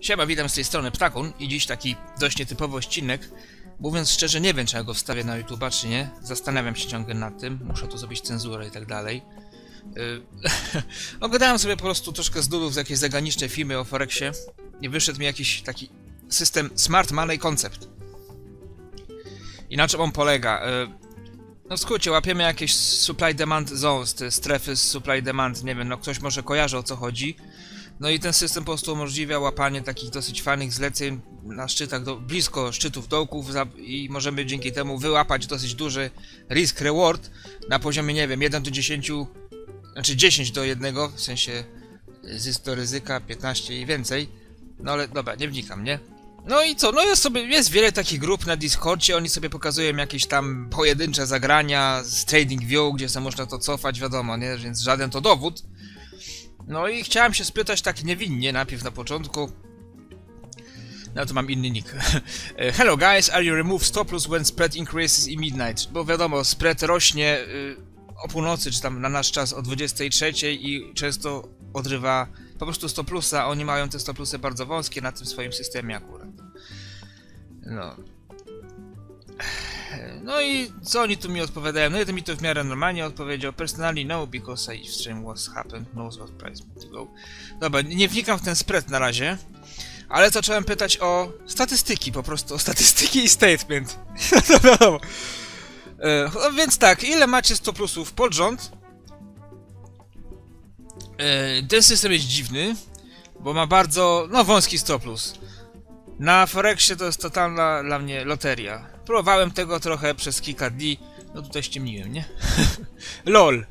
Siema, witam z tej strony Ptakun i dziś taki dość nietypowy odcinek. Mówiąc szczerze, nie wiem, czy ja go wstawię na YouTube'a, czy nie. Zastanawiam się ciągle nad tym. Muszę tu zrobić cenzurę i tak dalej. Yy, Oglądałem sobie po prostu troszkę z dudów jakieś zaganiczne filmy o Forexie i wyszedł mi jakiś taki system Smart Money Concept. I na czym on polega? Yy, No w skrócie, łapiemy jakieś supply demand zones, te strefy z supply demand, nie wiem, no ktoś może kojarzy o co chodzi. No i ten system po prostu umożliwia łapanie takich dosyć fajnych zleceń na szczytach, do, blisko szczytów dołków i możemy dzięki temu wyłapać dosyć duży risk reward na poziomie, nie wiem, 1 do 10, znaczy 10 do 1, w sensie zysk do ryzyka 15 i więcej. No ale dobra, nie wnikam, nie? No i co, no jest sobie, jest wiele takich grup na Discordzie, oni sobie pokazują jakieś tam pojedyncze zagrania z TradingView, gdzie sobie można to cofać, wiadomo, nie? Więc żaden to dowód. No i chciałem się spytać tak niewinnie najpierw na początku. No to mam inny nick. Hello guys, are you remove stop loss when spread increases in midnight? Bo wiadomo, spread rośnie y, o północy, czy tam na nasz czas o 23 i często odrywa po prostu stop plusa. Oni mają te stop plusy bardzo wąskie na tym swoim systemie akurat. No. No i co oni tu mi odpowiadają? No jeden mi to w miarę normalnie odpowiedział. Personally no, because I stream was happened, knows what price to go. Dobra, nie wnikam w ten spread na razie. Ale zacząłem pytać o statystyki, po prostu o statystyki i statement. No wiadomo. E, no więc tak, ile macie 100 plusów pod rząd? E, ten system jest dziwny, bo ma bardzo, no wąski 100 plus. Na Forexie to jest totalna dla mnie loteria. Próbowałem tego trochę przez kilka dni. No tutaj ściemniłem, nie? LOL.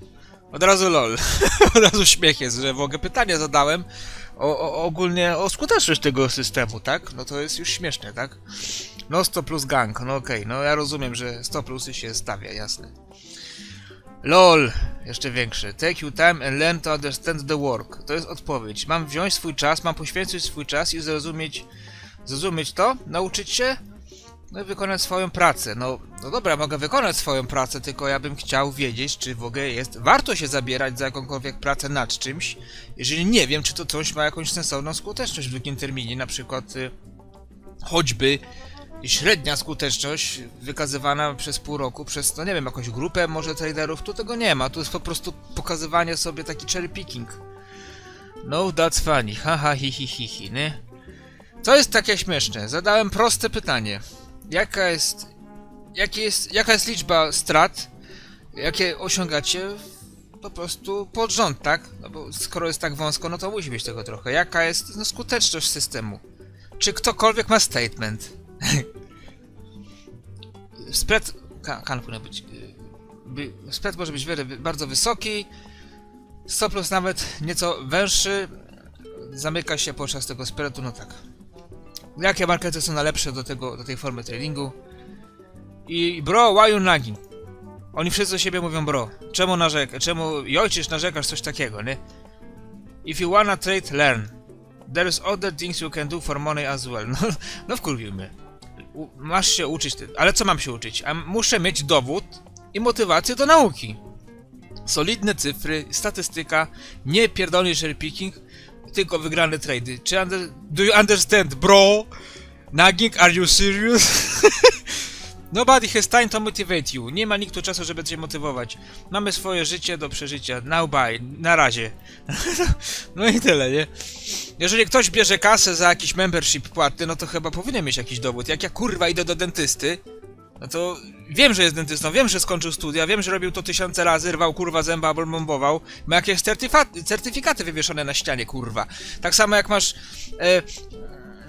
Od razu LOL. Od razu śmiech jest, że w ogóle pytanie zadałem o, o, ogólnie o skuteczność tego systemu, tak? No to jest już śmieszne, tak? No 100 plus gang, no okej, no ja rozumiem, że 100 plusy się stawia, jasne. LOL, jeszcze większy. Take your time and learn to understand the work. To jest odpowiedź. Mam wziąć swój czas, mam poświęcić swój czas i zrozumieć, zrozumieć to, nauczyć się, no i wykonać swoją pracę. No, no dobra, mogę wykonać swoją pracę, tylko ja bym chciał wiedzieć, czy w ogóle jest warto się zabierać za jakąkolwiek pracę nad czymś, jeżeli nie wiem, czy to coś ma jakąś sensowną skuteczność w długim terminie, na przykład y, choćby średnia skuteczność wykazywana przez pół roku przez, no nie wiem, jakąś grupę może traderów, tu tego nie ma, tu jest po prostu pokazywanie sobie taki cherry picking. No, that's funny, haha, hi, hi, hi, hi, nie? Co jest takie śmieszne? Zadałem proste pytanie. Jaka jest, jaki jest, jaka jest liczba strat, jakie osiągacie po prostu pod rząd, tak? No bo skoro jest tak wąsko, no to musi być tego trochę. Jaka jest no, skuteczność systemu? Czy ktokolwiek ma statement? Spread ka- kan powinien być. y, by- Spread może być wiele, bardzo wysoki. 100 plus nawet nieco węższy. Zamyka się podczas tego spreadu, no tak. Jakie markety są najlepsze do tego, do tej formy tradingu? I bro, why you nagging? Oni wszyscy do siebie mówią bro. Czemu narzekasz? Czemu ojciec narzekasz? Coś takiego, nie? If you wanna trade, learn. There's other things you can do for money as well. No, no wkurwił mnie. U, masz się uczyć, ale co mam się uczyć? A muszę mieć dowód i motywację do nauki. Solidne cyfry, statystyka, nie pierdolny picking, tylko wygrane trady. Czy under, do you understand, bro? Nagging, are you serious? Nobody has time to motivate you. Nie ma nikt czasu, żeby cię motywować. Mamy swoje życie do przeżycia. Now bye. Na razie. no i tyle, nie? Jeżeli ktoś bierze kasę za jakiś membership płatny, no to chyba powinien mieć jakiś dowód. Jak ja kurwa idę do dentysty, no to wiem, że jest dentystą, wiem, że skończył studia, wiem, że robił to tysiące razy, rwał kurwa zęba albo bombował. Ma jakieś certyfikaty wywieszone na ścianie, kurwa. Tak samo jak masz e,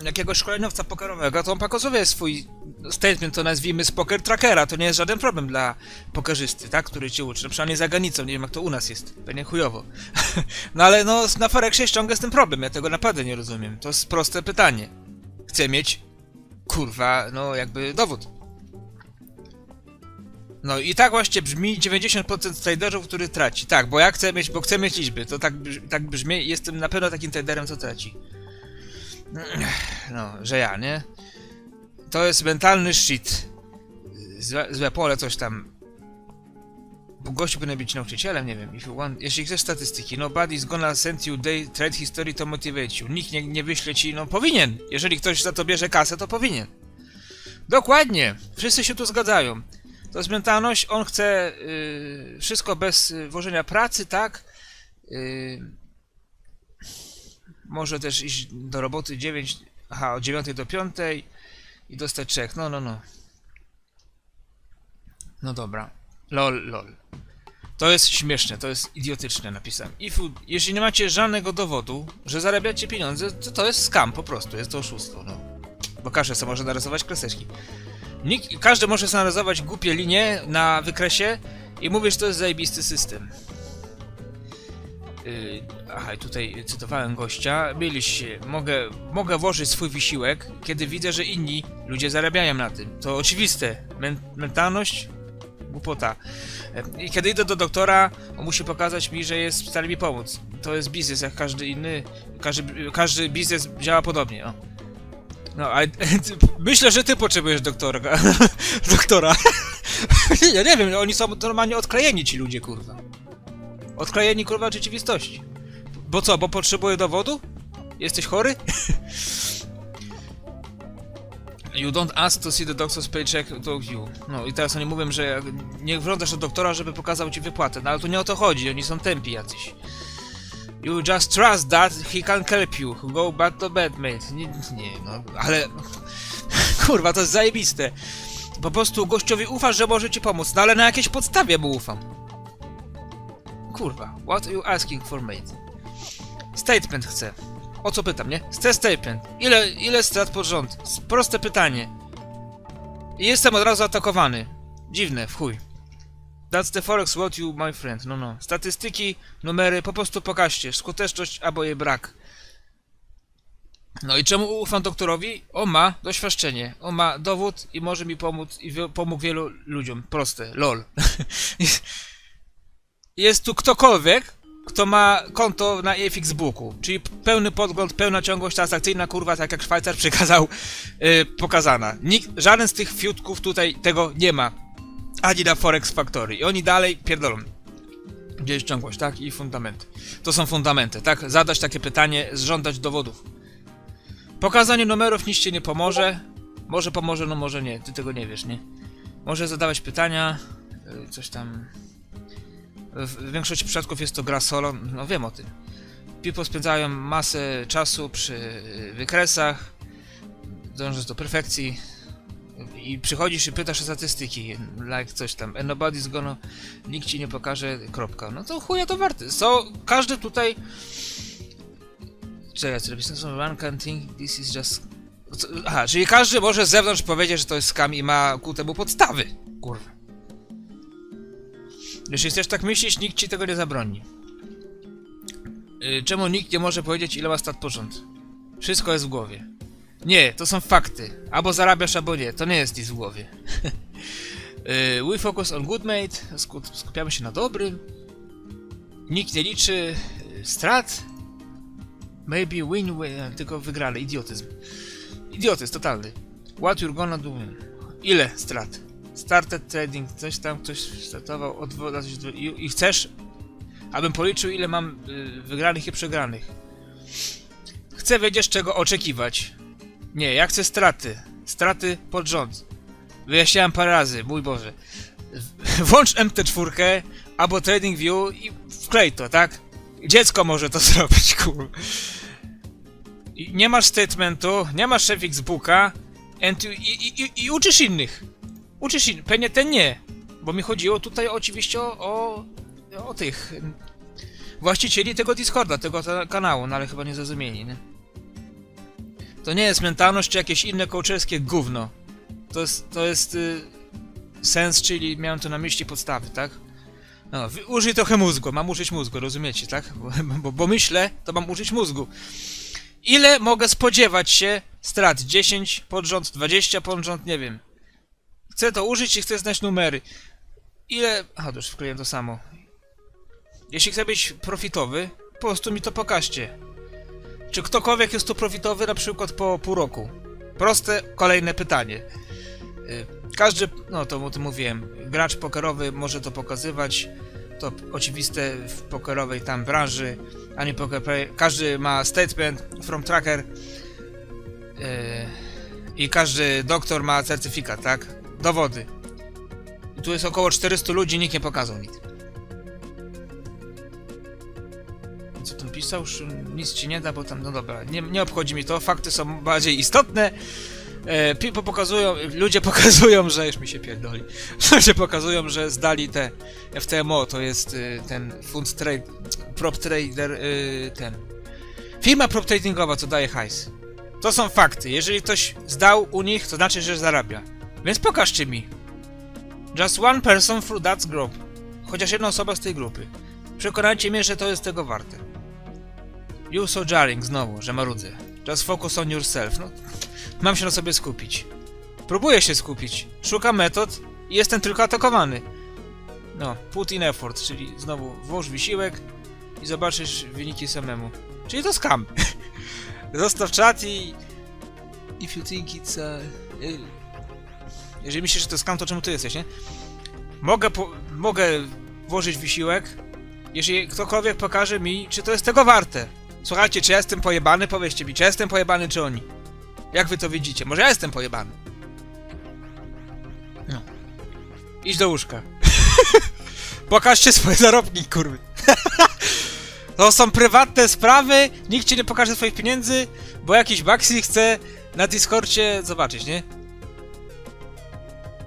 jakiegoś szkoleniowca pokerowego, to on pokazuje swój statement, to nazwijmy z poker trackera, to nie jest żaden problem dla pokerzysty, tak, który cię uczy. No przynajmniej za granicą, nie wiem jak to u nas jest, pewnie chujowo. no ale no, na Forexie ściąga z tym problem, ja tego naprawdę nie rozumiem. To jest proste pytanie. Chcę mieć, kurwa, no jakby dowód. No i tak właśnie brzmi 90% traderów, który traci. Tak, bo ja chcę mieć, bo chcę mieć liczby. To tak, tak brzmi. Jestem na pewno takim traderem, co traci. No, że ja, nie? To jest mentalny shit. Złe, złe pole, coś tam. Bo gościu powinien być nauczycielem, nie wiem. Want, jeśli chcesz statystyki, nobody's gonna send you day trade history to motivate you. Nikt nie, nie wyśle ci, no powinien. Jeżeli ktoś za to bierze kasę, to powinien. Dokładnie. Wszyscy się tu zgadzają. To jest mentalność, on chce y, wszystko bez y, włożenia pracy, tak? Y, może też iść do roboty 9, aha, od 9 do 5 i dostać czek. No, no, no. No dobra. Lol, lol. To jest śmieszne, to jest idiotyczne napisałem. You, jeśli nie macie żadnego dowodu, że zarabiacie pieniądze, to to jest scam po prostu, jest to oszustwo, no. Bo każdy sobie może narysować kreseczki. Nikt, każdy może narysować głupie linie na wykresie i mówisz, to jest zajebisty system. Yy, aha, tutaj cytowałem gościa. Mieliście, mogę, mogę włożyć swój wysiłek, kiedy widzę, że inni ludzie zarabiają na tym. To oczywiste. Men mentalność? Głupota. E, I kiedy idę do doktora, on musi pokazać mi, że jest w stanie mi pomóc. To jest biznes, jak każdy inny. Każdy, każdy biznes działa podobnie. O. No, ale myślę, że ty potrzebujesz doktora. doktora. ja nie wiem, oni są normalnie odklejeni ci ludzie, kurwa. Odklejeni, kurwa, rzeczywistości. Bo co, bo potrzebuję dowodu? Jesteś chory? You don't ask to see the doctor's paycheck to you. No i teraz oni mówią, że nie wglądasz do doktora, żeby pokazał ci wypłatę. No ale tu nie o to chodzi, oni są tępi jacyś. You just trust that he can help you. Go back to bed, mate. Nie, nie no, ale... Kurwa, to jest zajebiste. Po prostu gościowi ufasz, że może ci pomóc, no ale na jakiejś podstawie mu ufam. Kurwa, what are you asking for, mate? Statement chcę. O co pytam, nie? Chcę statement. Ile, ile strat pod rząd? Proste pytanie. I jestem od razu atakowany. Dziwne, w chuj. That's the forex what you, my friend. No, no. Statystyki, numery, po prostu pokażcie. Skuteczność albo jej brak. No i czemu ufam doktorowi? On ma doświadczenie, on ma dowód i może mi pomóc i pomógł wielu ludziom. Proste, lol. Jest tu ktokolwiek, kto ma konto na EFX Booku, czyli pełny podgląd, pełna ciągłość transakcyjna, kurwa, tak jak Szwajcar przekazał, yy, pokazana. Nikt, żaden z tych fiutków tutaj tego nie ma. Ani na Forex Factory. I oni dalej pierdolą. Gdzie jest ciągłość, tak? I fundamenty. To są fundamenty, tak? Zadać takie pytanie, żądać dowodów. Pokazanie numerów nic ci nie pomoże. Może pomoże, no może nie. Ty tego nie wiesz, nie? Może zadawać pytania, yy, coś tam... W w większości przypadków jest to gra solo, no wiem o tym. People spędzają masę czasu przy y, wykresach, dążąc do perfekcji i przychodzisz i pytasz o statystyki, like coś tam, and nobody's gonna, nikt ci nie pokaże, kropka. No to chuja to warte. So, każdy tutaj... Co robisz? One can think this is just... Co- Aha, czyli każdy może z zewnątrz powiedzieć, że to jest scam i ma ku temu podstawy. Kurwa. Jeśli chcesz tak myśleć, nikt ci tego nie zabroni. Yy, czemu nikt nie może powiedzieć, ile ma stat porząd? Wszystko jest w głowie. Nie, to są fakty. Albo zarabiasz, albo nie. To nie jest nic w głowie. yy, we focus on good mate. Sku- skupiamy się na dobrym. Nikt nie liczy yy, strat. Maybe win, win, tylko wygrali. Idiotyzm. Idiotyzm totalny. What you're gonna do? Ile strat? Started trading, coś tam, ktoś startował, odwołać i, i chcesz, abym policzył ile mam y, wygranych i przegranych. Chcę wiedzieć czego oczekiwać. Nie, ja chcę straty. Straty pod rząd. Wyjaśniałem parę razy, mój Boże. Włącz MT4 albo TradingView i wklej to, tak? Dziecko może to zrobić, kur. Nie masz statementu, nie masz Xbooka and you- i, i, i, uczysz innych. Uczysz innych. Pewnie ten nie. Bo mi chodziło tutaj oczywiście o, o, o tych właścicieli tego Discorda, tego kanału, no ale chyba nie zrozumieli, nie? To nie jest mentalność czy jakieś inne kołczerskie gówno. To jest, to jest y, sens, czyli miałem tu na myśli podstawy, tak? No, użyj trochę mózgu, mam użyć mózgu, rozumiecie, tak? Bo, bo, bo myślę, to mam użyć mózgu. Ile mogę spodziewać się strat? 10 pod rząd, 20 pod rząd, nie wiem. Chcę to użyć i chcę znać numery. Ile... Aha, to już wkleiłem to samo. Jeśli chcę być profitowy, po prostu mi to pokażcie. Czy ktokolwiek jest tu profitowy na przykład po pół roku? Proste, kolejne pytanie. Y, Każdy, no to o tym mówiłem, gracz pokerowy może to pokazywać, to oczywiste w pokerowej tam branży, ani poker player, każdy ma statement from tracker yy, i każdy doktor ma certyfikat, tak? Dowody. I tu jest około 400 ludzi, nikt nie pokazał nic. Co tam pisał? Już Nic ci nie da, bo tam, no dobra, nie, nie obchodzi mi to, fakty są bardziej istotne. E, pokazują, ludzie pokazują, że już mi się pierdoli. Ludzie pokazują, że zdali te FTMO, to jest y, ten fund trade, prop trader, y, ten. Firma prop tradingowa, co daje hajs. To są fakty. Jeżeli ktoś zdał u nich, to znaczy, że zarabia. Więc pokażcie mi. Just one person through that group. Chociaż jedna osoba z tej grupy. Przekonajcie mnie, że to jest tego warte. You so jarring, znowu, że marudzę. Just focus on yourself. No, mam się na sobie skupić. Próbuję się skupić. Szukam metod i jestem tylko atakowany. No, put in effort, czyli znowu włóż wysiłek i zobaczysz wyniki samemu. Czyli to skam. Zostaw czat i... If you think it's a... y, Jeżeli myślisz, że to skam, to czemu ty jesteś, nie? Mogę, po... mogę włożyć wysiłek, jeżeli ktokolwiek pokaże mi, czy to jest tego warte. Słuchajcie, czy ja jestem pojebany? Powiedzcie mi, czy ja jestem pojebany, czy oni. Jak wy to widzicie? Może ja jestem pojebany. No. Idź do łóżka. Pokażcie swoje zarobki, kurwy. to są prywatne sprawy, nikt ci nie pokaże swoich pieniędzy, bo jakiś Baxi chce na Discordzie zobaczyć, nie?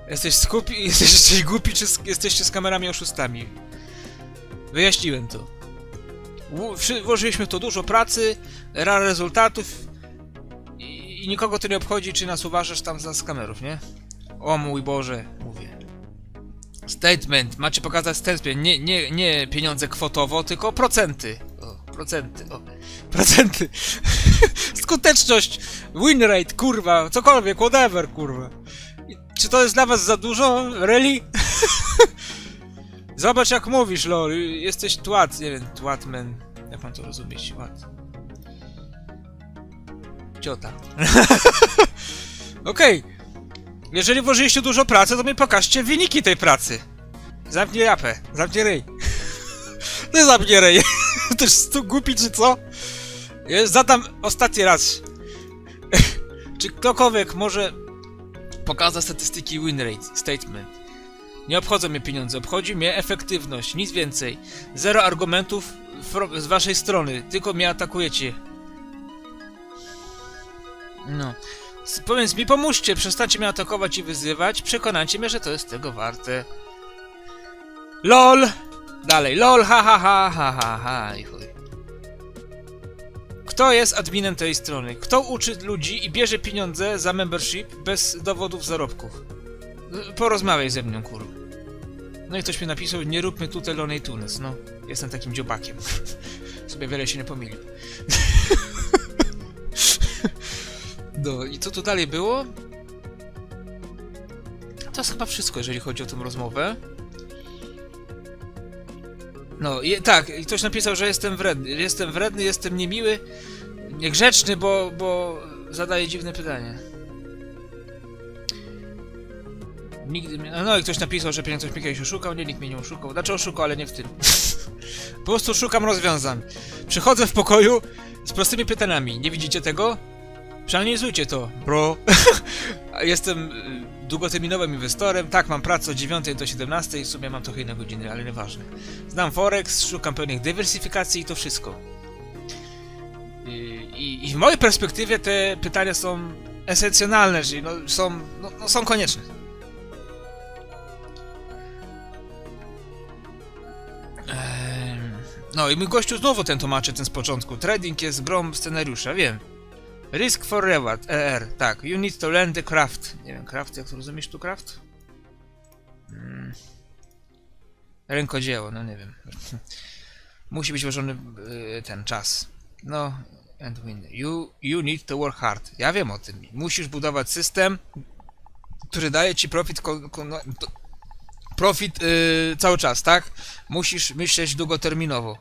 Jesteś skupi, jesteś, głupi, czy jesteście z kamerami oszustami? Wyjaśniłem to. Włożyliśmy w to dużo pracy, rara rezultatów i, i nikogo to nie obchodzi, czy nas uważasz tam za skamerów, nie? O mój Boże, mówię. Statement, macie pokazać statement, nie, nie, nie pieniądze kwotowo, tylko procenty. O, procenty, o, procenty. Skuteczność, win rate, kurwa, cokolwiek, whatever, kurwa. Czy to jest dla was za dużo? Really? Zobacz jak mówisz, lol, jesteś tłat, nie wiem, tłatman. Jak mam to rozumieć, tłat. Ciota. Okej. Jeżeli włożyliście dużo pracy, to mi pokażcie wyniki tej pracy. Zamknij japę, zamknij ryj. Ty zamknij ryj. Też tu głupi czy co? Ja Zadam ostatni raz. czy ktokolwiek może pokazać statystyki win rate, statement. Nie obchodzą mnie pieniądze, obchodzi mnie efektywność, nic więcej. Zero argumentów z waszej strony, tylko mnie atakujecie. No. Powiedz mi, pomóżcie, przestańcie mnie atakować i wyzywać, przekonajcie mnie, że to jest tego warte. LOL! Dalej, LOL, ha ha ha ha ha ha i chuj. Kto jest adminem tej strony? Kto uczy ludzi i bierze pieniądze za membership bez dowodów zarobków? Porozmawiaj ze mną, kur. No i ktoś mi napisał, nie róbmy tutaj Looney Tunes, no. Jestem takim dziobakiem. Sobie wiele się nie pomylił. no i co tu dalej było? To jest chyba wszystko, jeżeli chodzi o tę rozmowę. No, je, tak, ktoś napisał, że jestem wredny. Jestem wredny, jestem niemiły, niegrzeczny, bo, bo zadaję dziwne pytanie. Nigdy mnie... No i ktoś napisał, że ktoś mnie kiedyś oszukał, nie, nikt mnie nie oszukał. Znaczy oszukał, ale nie w tym. po prostu szukam rozwiązań. Przychodzę w pokoju z prostymi pytaniami. Nie widzicie tego? Przeanalizujcie to, bro. Jestem y, długoterminowym inwestorem. Tak, mam pracę od 9 do 17 w sumie mam trochę inne godziny, ale nieważne. Znam Forex, szukam pewnych dywersyfikacji i to wszystko. I, i, I w mojej perspektywie te pytania są esencjonalne, czyli no, są, no, no, są konieczne. No i mój gościu znowu ten tłumaczy ten z początku. Trading jest grą scenariusza, wiem. Risk for reward, ER, tak. You need to learn the craft. Nie wiem, craft, jak to rozumiesz tu craft? Mm. Rękodzieło, no nie wiem. Musi być włożony y, ten czas. No, and win. You, you need to work hard. Ja wiem o tym. Musisz budować system, który daje ci profit, no, profit y, cały czas, tak? Musisz myśleć długoterminowo.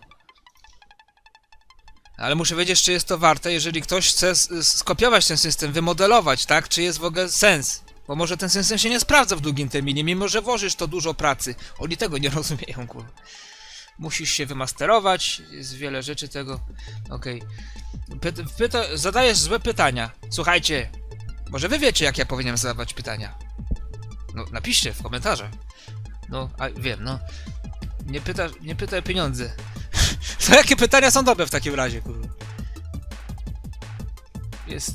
Ale muszę wiedzieć, czy jest to warte, jeżeli ktoś chce skopiować ten system, wymodelować, tak? Czy jest w ogóle sens Bo może ten system się nie sprawdza w długim terminie, mimo że włożysz to dużo pracy. Oni tego nie rozumieją, kurwa. Musisz się wymasterować, jest wiele rzeczy tego. Okej. Pyta, zadajesz złe pytania. Słuchajcie, może wy wiecie, jak ja powinienem zadawać pytania. No, napiszcie w komentarzach. No, a wiem, no. Nie pyta, nie pytaj o pieniądze. To jakie pytania są dobre w takim razie, kurwa? Jest...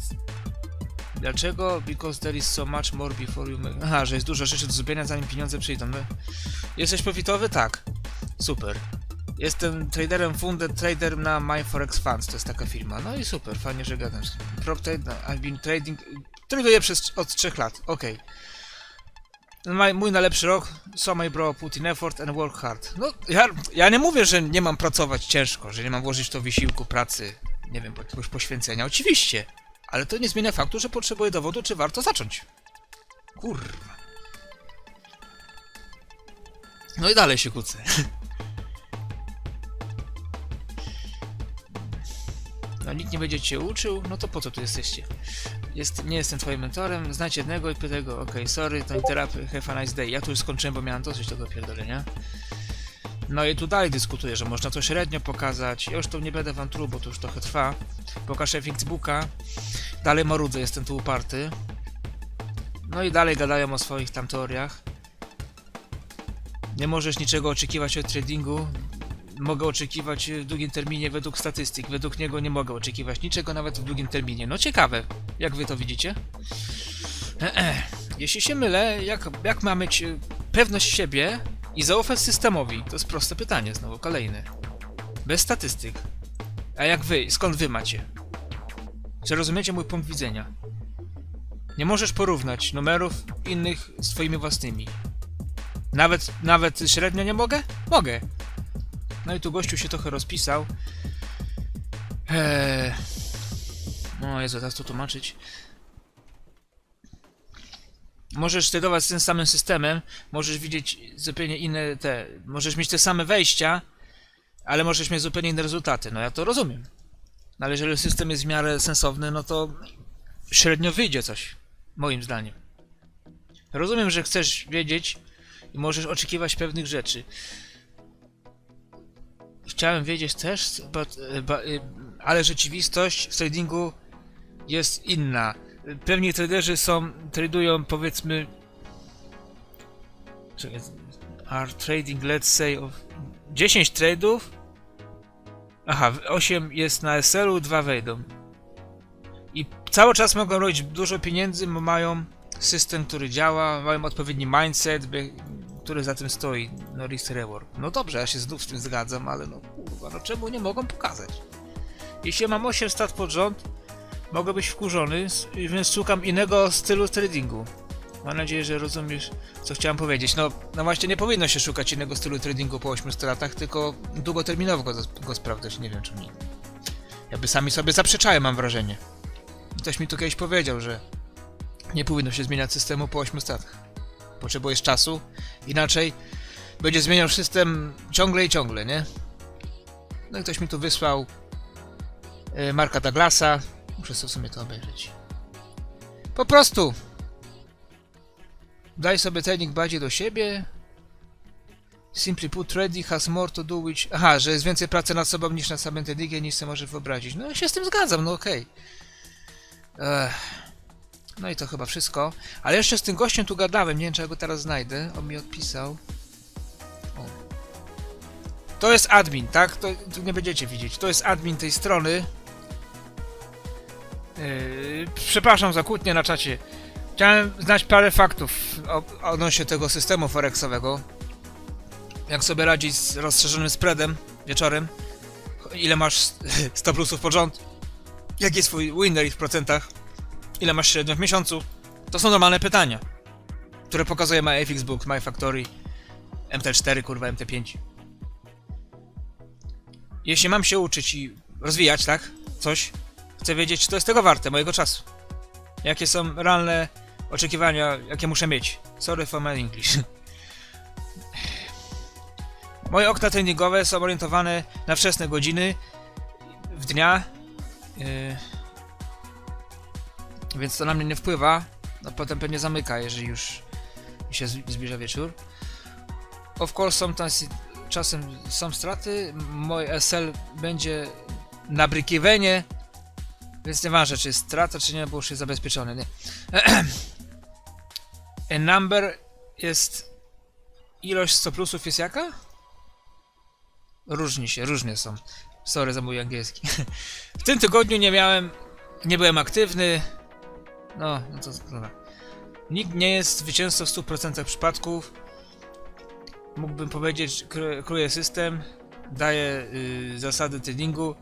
Dlaczego? Because there is so much more before you make... Aha, że jest dużo rzeczy do zrobienia, zanim pieniądze przyjdą. No. Jesteś profitowy? Tak. Super. Jestem traderem funded trader na MyForex Funds, to jest taka firma. No i super, fajnie, że gadam. Prop trade, no, I've been trading... Traduję przez od 3 lat, okej. Okay. Mój najlepszy rok, so my bro put in effort and work hard. No, ja, ja nie mówię, że nie mam pracować ciężko, że nie mam włożyć to wysiłku pracy, nie wiem, jakiegoś poświęcenia. Oczywiście, ale to nie zmienia faktu, że potrzebuję dowodu, czy warto zacząć. Kurwa. No i dalej się kłócę. No nikt nie będzie cię uczył, no to po co tu jesteście? Jest, nie jestem twoim mentorem, znajdź jednego i pytaj go, okej, sorry, to interrupt, have a nice day. Ja tu już skończyłem, bo miałem dosyć tego pierdolenia. No i tu dalej dyskutuję, że można to średnio pokazać. Ja już to nie będę wam truł, bo to już trochę trwa. Pokażę Fixbooka. Dalej marudzę, jestem tu uparty. No i dalej gadają o swoich tam teoriach. Nie możesz niczego oczekiwać od tradingu. Mogę oczekiwać w długim terminie według statystyk. Według niego nie mogę oczekiwać niczego nawet w długim terminie. No ciekawe, jak wy to widzicie? Jeśli się mylę, jak, jak ma mieć y, pewność siebie i zaufać systemowi? To jest proste pytanie, znowu kolejne. Bez statystyk. A jak wy, skąd wy macie? Czy rozumiecie mój punkt widzenia? Nie możesz porównać numerów innych z twoimi własnymi. Nawet, nawet średnio nie mogę? Mogę. No i tu gościu się trochę rozpisał. Eee... No Jezu, teraz to tłumaczyć. Możesz z tym samym systemem, możesz widzieć zupełnie inne te... Możesz mieć te same wejścia, ale możesz mieć zupełnie inne rezultaty. No ja to rozumiem. No ale jeżeli system jest w miarę sensowny, no to średnio wyjdzie coś. Moim zdaniem. Rozumiem, że chcesz wiedzieć i możesz oczekiwać pewnych rzeczy. Chciałem wiedzieć też, but, but, ale rzeczywistość w tradingu jest inna. Pewni traderzy są, tradują powiedzmy are trading let's say of 10 trade'ów aha, 8 jest na SL-u, 2 wejdą i cały czas mogą robić dużo pieniędzy, bo mają system, który działa, mają odpowiedni mindset, który za tym stoi, no risk reward. No dobrze, ja się znów z tym zgadzam, ale no kurwa, no czemu nie mogą pokazać? Jeśli mam 8 stat pod rząd, mogę być wkurzony, więc szukam innego stylu tradingu. Mam nadzieję, że rozumiesz, co chciałem powiedzieć. No, no właśnie nie powinno się szukać innego stylu tradingu po 8 latach, tylko długoterminowo go, go sprawdzać, nie wiem czy nie. Jakby sami sobie zaprzeczają, mam wrażenie. Ktoś mi tu kiedyś powiedział, że nie powinno się zmieniać systemu po 8 latach. Potrzebujesz czasu, inaczej będzie zmieniał system ciągle i ciągle, nie? No i ktoś mi tu wysłał yy, Marka Douglasa. Muszę sobie w sumie to obejrzeć. Po prostu daj sobie trening bardziej do siebie. Simply put, trading has more to do with... Aha, że jest więcej pracy nad sobą niż nad samym treningiem, niż sobie może wyobrazić. No ja się z tym zgadzam, no okej. Okay. No i to chyba wszystko. Ale jeszcze z tym gościem tu gadałem, nie wiem czy ja go teraz znajdę. On mi odpisał. O. To jest admin, tak? To, nie będziecie widzieć. To jest admin tej strony. Yy, przepraszam za kłótnię na czacie. Chciałem znać parę faktów odnośnie tego systemu forexowego. Jak sobie radzić z rozszerzonym spreadem wieczorem. Ile masz 100 plusów pod rząd? Jaki jest twój win rate w procentach? Ile masz średnio w miesiącu? To są normalne pytania, które pokazuje MyFX MyFactory, MT4, kurwa, MT5. Jeśli mam się uczyć i rozwijać, tak? Coś, chcę wiedzieć, czy to jest tego warte, mojego czasu. Jakie są realne oczekiwania, jakie muszę mieć. Sorry for my English. Moje okna treningowe są orientowane na wczesne godziny w dnia. Yy, więc to na mnie nie wpływa. No potem pewnie zamyka, jeżeli już się zb- zbliża wieczór. Of course, sometimes, czasem są straty. Mój SL będzie na brykiwenie, więc nieważne, czy jest strata, czy nie, bo już jest zabezpieczony. Nie. A number jest. Ilość 100 plusów jest jaka? Różni się, różnie są. Sorry za mój angielski. W tym tygodniu nie miałem. Nie byłem aktywny. No, no to dobra. Nikt nie jest zwycięzcą w 100% przypadków. Mógłbym powiedzieć, kruje system, daje y, zasady treningu.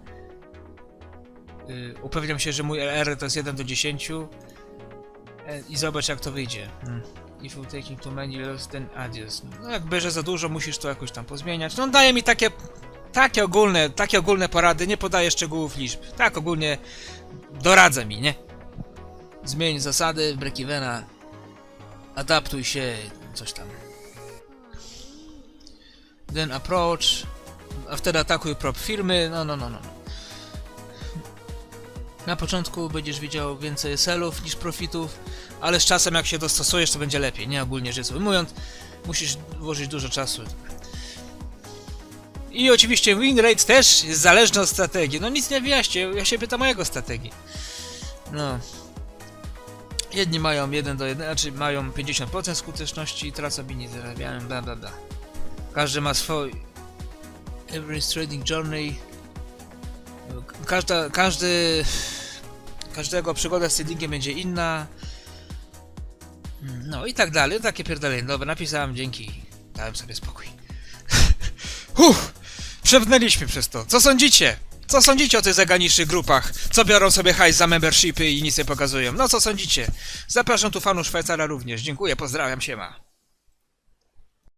Y, upewniam się, że mój LR to jest 1 do 10. E, I zobacz jak to wyjdzie. Hmm. If you taking too many loss, then adios. No jak bierze za dużo, musisz to jakoś tam pozmieniać. No daje mi takie, takie ogólne, takie ogólne porady, nie podaje szczegółów liczb. Tak ogólnie doradza mi, nie? Zmień zasady breakevena, adaptuj się, coś tam. Then approach, a wtedy atakuj prop firmy, no no no no. Na początku będziesz widział więcej selów niż profitów, ale z czasem jak się dostosujesz to będzie lepiej, nie ogólnie rzecz ujmując, musisz włożyć dużo czasu. I oczywiście win rate też jest zależny od strategii. No nic nie wyjaśnię, ja się pytam o jego strategii. No. Jedni mają 1 do 1, znaczy mają 50% skuteczności, tracą inni zarabiają, bla bla bla. Każdy ma swój every trading journey. Każda, każdy, każdego przygoda z tradingiem będzie inna. No i tak dalej, takie pierdolenie. Dobra, napisałem, dzięki. Dałem sobie spokój. Uff, przewnęliśmy przez to. Co sądzicie? Co sądzicie o tych zagranicznych grupach? Co biorą sobie hajs za membershipy i nic nie pokazują? No co sądzicie? Zapraszam tu fanów Szwajcara również. Dziękuję, pozdrawiam, siema.